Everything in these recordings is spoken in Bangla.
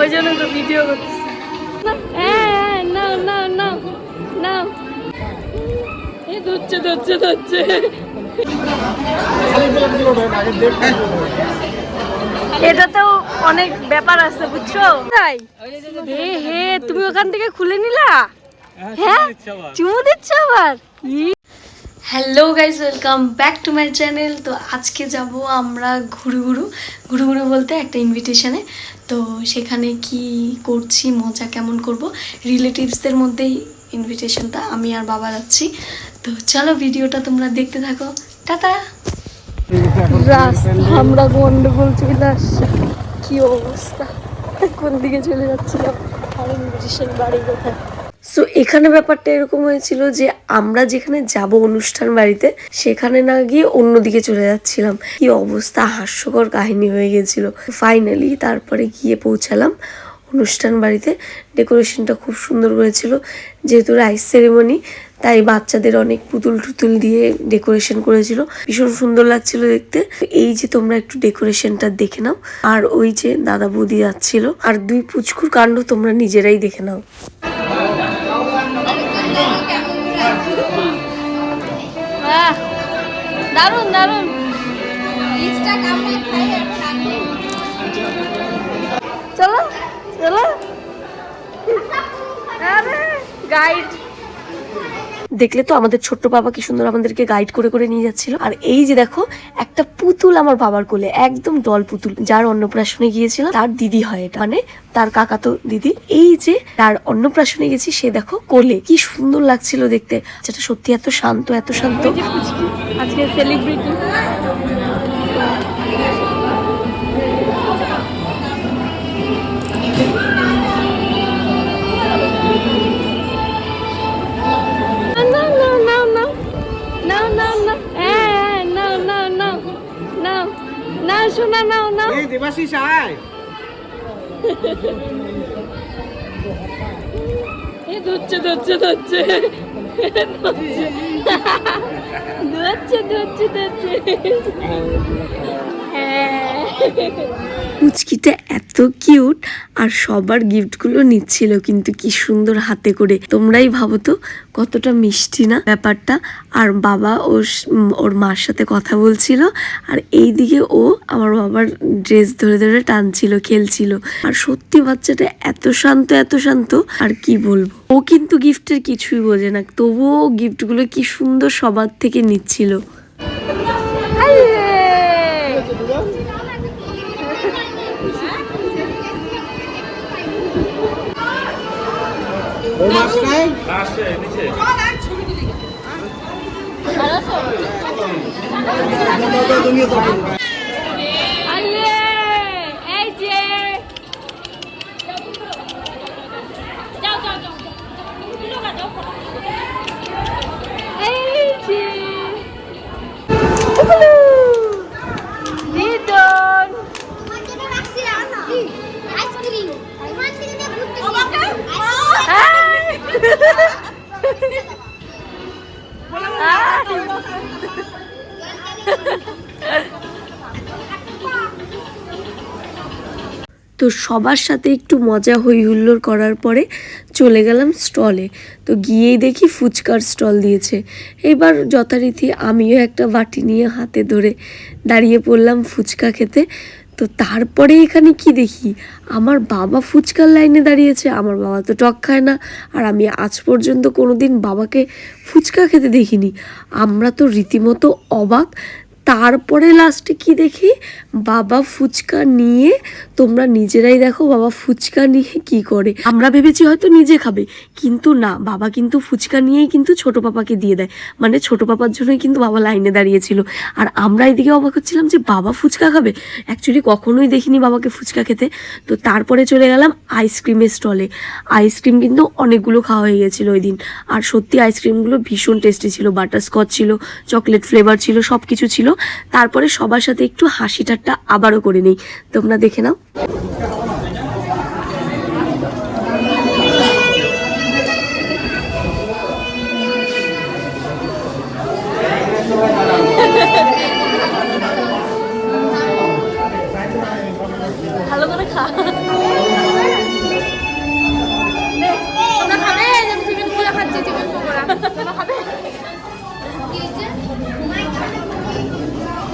ওই জন্য তো ভিডিও করতেছি। হ্যাঁ নাও নাও নাও নাও। এ ধরছে ধরছে ধরছে। এটাতেও অনেক ব্যাপার আছে বুঝছ? তাই? হে হে তুমি ওখান থেকে খুলে নিলা? হ্যাঁ চুমু দিচ্ছ আবার। Hello guys welcome back to my channel তো আজকে যাব আমরা ঘুরু ঘুরু ঘুরু ঘুরু বলতে একটা ইনভিটেশনে তো সেখানে কি করছি মজা কেমন করব রিলেটিভসদের মধ্যেই ইনভিটেশনটা আমি আর বাবা যাচ্ছি। তো চলো ভিডিওটা তোমরা দেখতে থাকো। টাটা! আমরা গন্ডগোল চলে আসছে। কি অবস্থা? কোন দিকে চলে যাচ্ছিলাম? আর ইনভিটেশন বাড়ি কোথায়? সো এখানে ব্যাপারটা এরকম হয়েছিল যে আমরা যেখানে যাব অনুষ্ঠান বাড়িতে সেখানে না গিয়ে অন্যদিকে চলে যাচ্ছিলাম। কি অবস্থা? হাস্যকর কাহিনী হয়ে গেছিল। ফাইনালি তারপরে গিয়ে পৌঁছালাম। অনুষ্ঠান বাড়িতে ডেকোরেশনটা খুব সুন্দর করেছিল যেহেতু রাইস সেরেমনি তাই বাচ্চাদের অনেক পুতুল টুতুল দিয়ে ডেকোরেশন করেছিল। ভীষণ সুন্দর লাগছিল দেখতে। এই যে তোমরা একটু ডেকোরেশনটা দেখে নাও। আর ওই যে দাদা বৌদি যাচ্ছিল। আর দুই পুচকুর কাণ্ড তোমরা নিজেরাই দেখে নাও। দারুণ দারুণ দেখলে তো আমাদের ছোট্ট বাবা কি সুন্দর আমাদেরকে গাইড করে করে নিয়ে যাচ্ছিল। আর এই যে দেখো, একটা পুতুল আমার বাবার কোলে, একদম ডল পুতুল। যার অন্নপ্রাশনে গিয়েছিল, তার দিদি হয় এটা। মানে তার কাকা তো দিদি। এই যে তার অন্নপ্রাশনে গেছি, সে দেখো কোলে, কি সুন্দর লাগছিল দেখতে। যেটা সত্যি এত শান্ত এত শান্ত। আজকে সেলিব্রিটি No. না শোনা নাও নাও। এই দেবাশিস আয়। এ ধরছে ধরছে ধরছে। ধরছে ধরছে ধরছে। হ্যাঁ। পুচকিটা এত কিউট আর সবার গিফটগুলো নিচ্ছিল, কিন্তু কি সুন্দর হাতে করে। তোমরাই ভাবো তো কতটা মিষ্টি না ব্যাপারটা। আর বাবা ওর ওর মার সাথে কথা বলছিল, আর এই দিকে ও আমার বাবার ড্রেস ধরে ধরে টানছিল, খেলছিল। আর সত্যি বাচ্চাটা এত শান্ত এত শান্ত, আর কি বলব? ও কিন্তু গিফটের কিছুই বোঝে না, তবুও গিফটগুলো কি সুন্দর সবার থেকে নিচ্ছিল। ওর তো সবার সাথে একটু মজা হই হুল্লোর করার পরে চলে গেলাম স্টলে। তো গিয়েই দেখি ফুচকার স্টল দিয়েছে। এবার যথারীতি আমিও একটা বাটি নিয়ে হাতে ধরে দাঁড়িয়ে পড়লাম ফুচকা খেতে। তো তারপরে এখানে কি দেখি? আমার বাবা ফুচকার লাইনে দাঁড়িয়েছে। আমার বাবা তো টক খায় না। আর আমি আজ পর্যন্ত কোনোদিন বাবাকে ফুচকা খেতে দেখিনি। আমরা তো রীতিমতো অবাক তারপরে লাস্টে কি দেখি? বাবা ফুচকা নিয়ে, তোমরা নিজেরাই দেখো বাবা ফুচকা নিয়ে কি করে। আমরা ভেবেছি হয়তো নিজে খাবে, কিন্তু না, বাবা কিন্তু ফুচকা নিয়েই কিন্তু ছোট পাপাকে দিয়ে দেয়। মানে ছোট পাপার জন্যই কিন্তু বাবা লাইনে দাঁড়িয়েছিল। আর আমরা এদিকে অবাক হচ্ছিলাম যে বাবা ফুচকা খাবে? অ্যাকচুয়ালি কখনোই দেখিনি বাবাকে ফুচকা খেতে। তো তারপরে চলে গেলাম আইসক্রিমের স্টলে আইসক্রিম কিন্তু অনেকগুলো খাওয়া হয়ে গেছিল ওই দিন। আর সত্যি আইসক্রিমগুলো ভীষণ টেস্টি ছিল বাটারস্কচ ছিল চকলেট ফ্লেভার ছিল সব কিছু ছিল। তারপরে সবার সাথে একটু হাসি ঠাট্টা আবারও করে নিই। তোমরা দেখে নাও।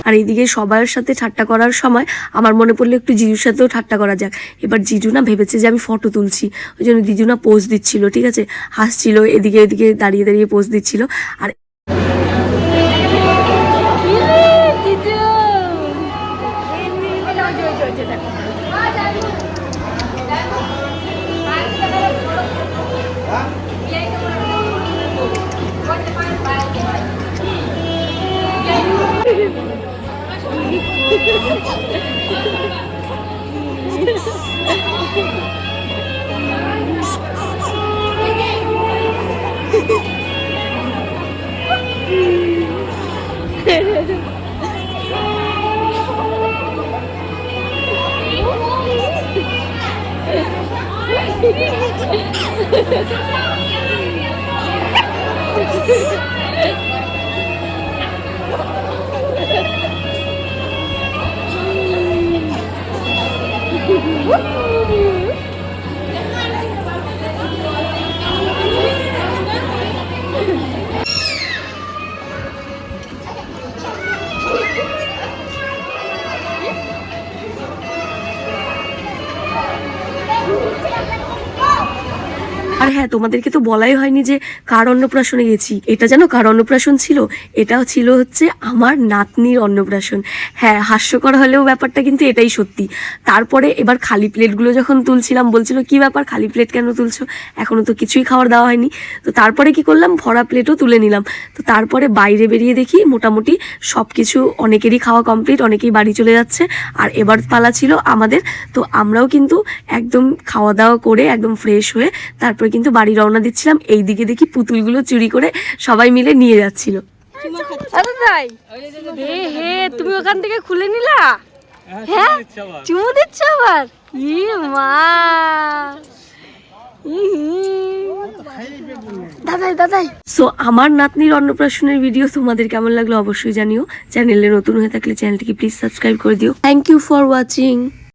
আর এইদিকে সবার সাথে ঠাট্টা করার সময় আমার মনে পড়ল একটু জিজুর সাথেও ঠাট্টা করা যাক। এবার জিজু না ভেবেছে যে আমি ফটো তুলছি। ওই জন্য জিজু না পোজ দিচ্ছিল, ঠিক আছে? হাসছিল, এদিকে এদিকে দাঁড়িয়ে দাঁড়িয়ে পোজ দিচ্ছিল। আর Ha ha ha! Woo! আর হ্যাঁ তোমাদেরকে তো বলাই হয়নি যে কার অন্নপ্রাশনে গেছি। এটা যেন কার অন্নপ্রাশন ছিল এটাও ছিল হচ্ছে আমার নাতনির অন্নপ্রাশন। হ্যাঁ হাস্যকর হলেও ব্যাপারটা কিন্তু এটাই সত্যি। তারপরে এবার খালি প্লেটগুলো যখন তুলছিলাম, বলছিল, কি ব্যাপার, খালি প্লেট কেন তুলছো? এখনও তো কিছুই খাবার দেওয়া হয়নি। তো তারপরে কি করলাম, ভরা প্লেটও তুলে নিলাম। তো তারপরে বাইরে বেরিয়ে দেখি মোটামুটি সব কিছু অনেকেরই খাওয়া কমপ্লিট, অনেকেই বাড়ি চলে যাচ্ছে। আর এবার পালা ছিল আমাদের। তো আমরাও কিন্তু একদম খাওয়া দাওয়া করে একদম ফ্রেশ হয়ে তারপরে কিন্তু বাড়ি রওনা দিচ্ছিলাম। এই দিকে দেখি পুতুলগুলো চুরি করে সবাই মিলে নিয়ে যাচ্ছিল। আরে তাই? হে হে তুমি ওখান থেকে খুলে নিলা? হ্যাঁ চুমু দিচ্ছ আবার? ই মা। দাদাই দাদাই। সো আমার নাতনির অন্নপ্রাশনের ভিডিও তোমাদের কেমন লাগল অবশ্যই জানিও। চ্যানেলে নতুন হয়ে থাকলে চ্যানেলটিকে প্লিজ সাবস্ক্রাইব করে দিও। Thank you for watching